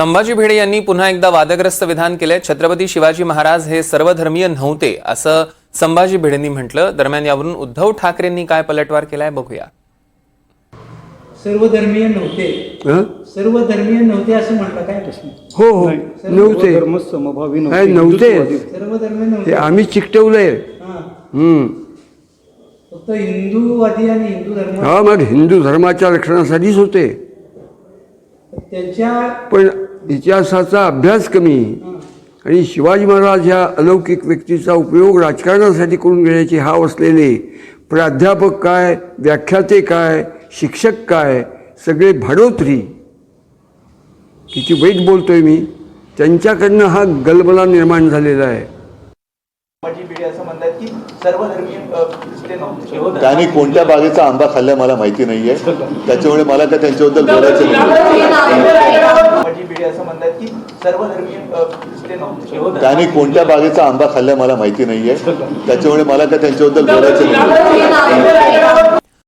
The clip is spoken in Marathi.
संभाजी भिडे यांनी पुन्हा एकदा वादग्रस्त विधान केले छत्रपती शिवाजी महाराज हे सर्वधर्मीय नव्हते असं संभाजी भिडेंनी म्हटलं. दरम्यान यावरून उद्धव ठाकरेंनी काय पलटवार केलाय बघूया. सर्व धर्मीय नव्हते. हं? सर्व धर्मीय नव्हते असं म्हटलं काय प्रश्न? हो हो. नव्हते. धर्म समभावी काय नव्हते. सर्व धर्मीय ते नव्हते. आम्ही चिकटवलंय. हा. हम्म. फक्त हिंदूवादी आणि हिंदू धर्म हा मग हिंदू धर्माच्या रक्षणासाठीच होते. त्यांच्या पण इतिहासाचा अभ्यास कमी आणि शिवाजी महाराज ह्या अलौकिक व्यक्तीचा उपयोग राजकारणासाठी करून घेण्याची हाव असलेले प्राध्यापक काय व्याख्याते काय शिक्षक काय सगळे भाडोत्री. किती वाईट बोलतोय मी. त्यांच्याकडनं हा गलबला निर्माण झालेला आहे. त्यांनी कोणत्या बागेचा आंबा खाल्लाय मला माहिती नाहीये. त्याच्यामुळे मला काय त्यांच्याबद्दल बोलायचं नाही संभाजी भिडे असं म्हणतात की सर्व धर्मीय अ, ते नव्हते त्यांनी कोणत्या बागेचा आंबा खाल्लाय मला माहिती नाहीये. त्याच्यामुळे मला काय त्यांच्याबद्दल बोलायचं नाही